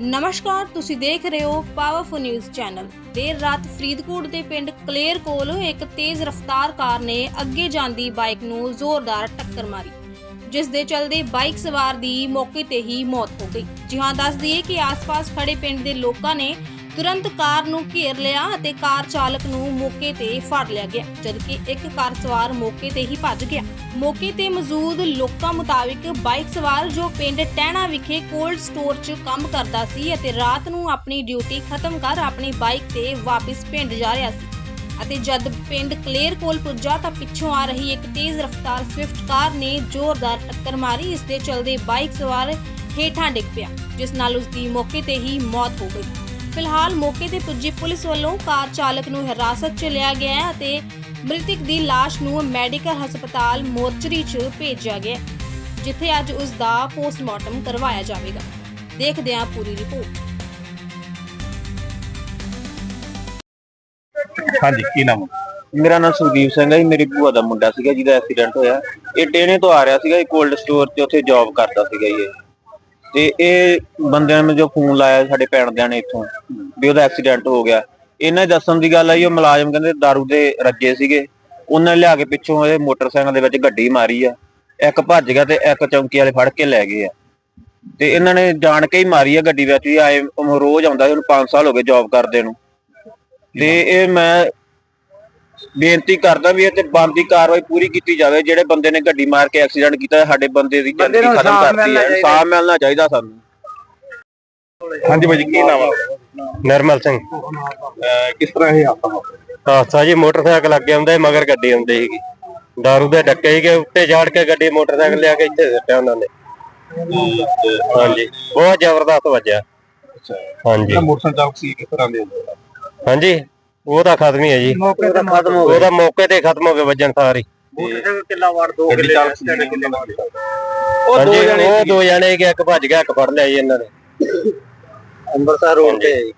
ਨਮਸਕਾਰ, ਤੁਸੀਂ ਦੇਖ ਰਹੇ ਹੋ ਪਾਵਰਫੁਲ ਨਿਊਜ਼ ਚੈਨਲ ਦੇਰ ਰਾਤ ਫਰੀਦਕੋਟ ਦੇ ਪਿੰਡ ਕਲੇਰ ਕੋਲ ਇੱਕ ਤੇਜ਼ ਰਫ਼ਤਾਰ ਕਾਰ ਨੇ ਅੱਗੇ ਜਾਂਦੀ ਬਾਈਕ ਨੂੰ ਜ਼ੋਰਦਾਰ ਟੱਕਰ ਮਾਰੀ, ਜਿਸ ਦੇ ਚਲਦੇ ਬਾਈਕ ਸਵਾਰ ਦੀ ਮੌਕੇ ਤੇ ਹੀ ਮੌਤ ਹੋ ਗਈ। ਜੀ ਹਾਂ, ਦੱਸ ਦਈਏ ਕਿ ਆਸ-ਪਾਸ ਖੜੇ ਪਿੰਡ ਦੇ ਲੋਕਾਂ ਨੇ ਤੁਰੰਤ ਕਾਰ ਨੂੰ ਘੇਰ ਲਿਆ ਅਤੇ ਕਾਰ ਚਾਲਕ ਨੂੰ ਮੌਕੇ ਤੇ ਫੜ ਲਿਆ ਗਿਆ, ਜਦਕਿ ਇੱਕ ਕਾਰ ਸਵਾਰ ਮੌਕੇ ਤੇ ਹੀ ਭੱਜ ਗਿਆ। ਮੌਕੇ ਤੇ ਮੌਜੂਦ ਲੋਕਾਂ ਮੁਤਾਬਿਕ ਬਾਈਕ ਸਵਾਰ ਜੋ ਪਿੰਡ ਟਹਿਣਾ ਵਿਖੇ ਕੋਲਡ ਸਟੋਰ 'ਚ ਕੰਮ ਕਰਦਾ ਸੀ ਅਤੇ ਰਾਤ ਨੂੰ ਆਪਣੀ ਡਿਊਟੀ ਖਤਮ ਕਰ ਆਪਣੀ ਬਾਈਕ ਤੇ ਵਾਪਸ ਪਿੰਡ ਜਾ ਰਿਹਾ ਸੀ ਅਤੇ ਜਦ ਪਿੰਡ ਕਲੇਰ ਕੋਲ ਪੁੱਜਾ ਤਾਂ ਪਿੱਛੋਂ ਆ ਰਹੀ ਇੱਕ ਤੇਜ਼ ਰਫ਼ਤਾਰ ਸਵਿਫਟ ਕਾਰ ਨੇ ਜ਼ੋਰਦਾਰ ਟੱਕਰ ਮਾਰੀ, ਇਸ ਦੇ ਚਲਦੇ ਬਾਈਕ ਸਵਾਰ ਹੇਠਾਂ ਡਿੱਗ ਪਿਆ, ਜਿਸ ਨਾਲ ਉਸ ਦੀ ਮੌਕੇ ਤੇ ਹੀ ਮੌਤ ਹੋ ਗਈ। ਫਿਲਹਾਲ ਮੌਕੇ ਤੇ ਪੁੱਜੀ ਪੁਲਿਸ ਵੱਲੋਂ ਕਾਰ ਚਾਲਕ ਨੂੰ ਹਿਰਾਸਤ 'ਚ ਲਿਆ ਗਿਆ ਹੈ ਅਤੇ ਮ੍ਰਿਤਕ ਦੀ ਲਾਸ਼ ਨੂੰ ਮੈਡੀਕਲ ਹਸਪਤਾਲ ਮੋਰਚਰੀ 'ਚ ਭੇਜਿਆ ਗਿਆ ਜਿੱਥੇ ਅੱਜ ਉਸ ਦਾ ਪੋਸਟਮਾਰਟਮ ਕਰਵਾਇਆ ਜਾਵੇਗਾ। ਦੇਖਦੇ ਹਾਂ ਪੂਰੀ ਰਿਪੋਰਟ। ਹਾਂਜੀ ਕੀ ਨਾਮ? ਮੇਰਾ ਨਾਮ ਸੁਖਦੀਪ ਸਿੰਘ ਹੈ ਜੀ ਮੇਰੀ ਭੂਆ ਦਾ ਮੁੰਡਾ ਸੀਗਾ ਜਿਹਦਾ ਐਕਸੀਡੈਂਟ ਹੋਇਆ। ਇਹ ਟੇਨੇ ਤੋਂ ਆ ਰਿਹਾ ਸੀਗਾ ਇਹ ਕੋਲਡ ਸਟੋਰ ਤੇ ਉੱਥੇ ਜੌਬ ਕਰਦਾ ਸੀਗਾ ਜੀ ਇਹ। ਤੇ ਇਹ ਬੰਦਿਆਂ ਨੇ ਜੋ ਫੋਨ ਲਾਇਆ ਸਾਡੇ ਪੈਣਦਿਆਂ ਨੇ ਇੱਥੋਂ, ਵੀ ਉਹਦਾ ਐਕਸੀਡੈਂਟ ਹੋ ਗਿਆ। ਇਹਨਾਂ ਦੇ ਦੱਸਣ ਦੀ ਗੱਲ ਆਈ, ਉਹ ਮੁਲਾਜ਼ਮ ਕਹਿੰਦੇ दारू ਦੇ ਰੱਜੇ ਸੀਗੇ। ਉਹਨਾਂ ਨੇ ਲਿਆ ਕੇ ਪਿੱਛੋਂ ਇਹ ਮੋਟਰਸਾਈਕਲ ਦੇ ਵਿੱਚ ਗੱਡੀ ਮਾਰੀ ਆ। ਇੱਕ ਭੱਜ ਗਿਆ ਤੇ ਇੱਕ ਚੌਂਕੀ ਵਾਲੇ ਫੜ ਕੇ ਲੈ ਗਏ ਆ। ਤੇ ਇਹਨਾਂ ਨੇ ਜਾਣ ਕੇ ਹੀ ਮਾਰੀ ਆ ਗੱਡੀ ਵਿੱਚ ਵੀ ਆਏ ਰੋਜ਼ ਆਉਂਦਾ ਸੀ, ਉਹਨੂੰ 5 ਸਾਲ ਹੋ ਗਏ ਜੌਬ ਕਰਦੇ ਨੂੰ। ਤੇ ਇਹ ਮੈਂ ਬੇਨਤੀ ਕਰਦਾ ਵੀ ਇਹ ਤੇ ਬਣਦੀ ਕਾਰਵਾਈ ਪੂਰੀ ਕੀਤੀ ਜਾਵੇ ਜਿਹੜੇ ਬੰਦੇ ਨੇ ਗੱਡੀ ਮਾਰ ਕੇ ਐਕਸੀਡੈਂਟ ਕੀਤਾ ਸਾਡੇ ਬੰਦੇ ਦੀ ਬੰਦੇ ਜ਼ਿੰਦਗੀ ਨੂੰ ਖਤਮ ਇਨਸਾਫ਼ ਕਰਤੀ ਹੈ। ਇਨਸਾਫ ਮਿਲਣਾ ਚਾਹੀਦਾ ਸਾਨੂੰ। ਹਾਂਜੀ ਭਾਜੀ ਕੀ ਨਾਮ ਆ? ਨਿਰਮਲ ਸਿੰਘ। ਕਿਸ ਤਰ੍ਹਾਂ ਇਹ ਆਪਾਂ? ਹਾਦਸਾ ਜੀ ਮੋਟਰਸਾਈਕਲ ਅੱਗੇ ਆਉਂਦਾ ਸੀ ਮਗਰ ਗੱਡੀ ਆਉਂਦੀ ਸੀਗੀ। ਦਾਰੂ ਦੇ ਡੱਕੇ ਸੀਗੇ ਉੱਤੇ ਝਾੜ ਕੇ ਗੱਡੀ ਮੋਟਰਸਾਈਕਲ ਲਿਆ ਕੇ ਇੱਥੇ ਸਿੱਟਿਆ ਉਹਨਾਂ ਨੇ। ਹਾਂਜੀ ਬਹੁਤ ਜ਼ਬਰਦਸਤ ਵੱਜਿਆ। ਹਾਂਜੀ। ਮੋਟਰਸਾਈਕਲ ਚਾਲਕ ਸੀ ਕਿਸ ਤਰ੍ਹਾਂ ਦੇ? ਹਾਂਜੀ ਉਹ ਤਾਂ ਖਤਮ ਹੀ ਹੈ ਜੀ। ਮੌਕੇ ਤੇ ਖਤਮ ਹੋ ਉਹਦਾ ਮੌਕੇ ਤੇ ਖਤਮ ਹੋ ਗਿਆ ਵੱਜਣ ਸਾਰੀ। ਕਿੱਲਾ ਵਾਰ ਦੋ ਉਹ ਦੋ ਹਾਂਜੀ ਜਣੇ ਉਹ ਦੋ ਜਣੇ ਕਿ ਇੱਕ ਭੱਜ ਗਿਆ ਇੱਕ ਫੜ ਲਿਆ ਜੀ ਇਹਨਾਂ ਨੇ। ਅੰਮ੍ਰਿਤਸਰ ਰੋਡ ਤੇ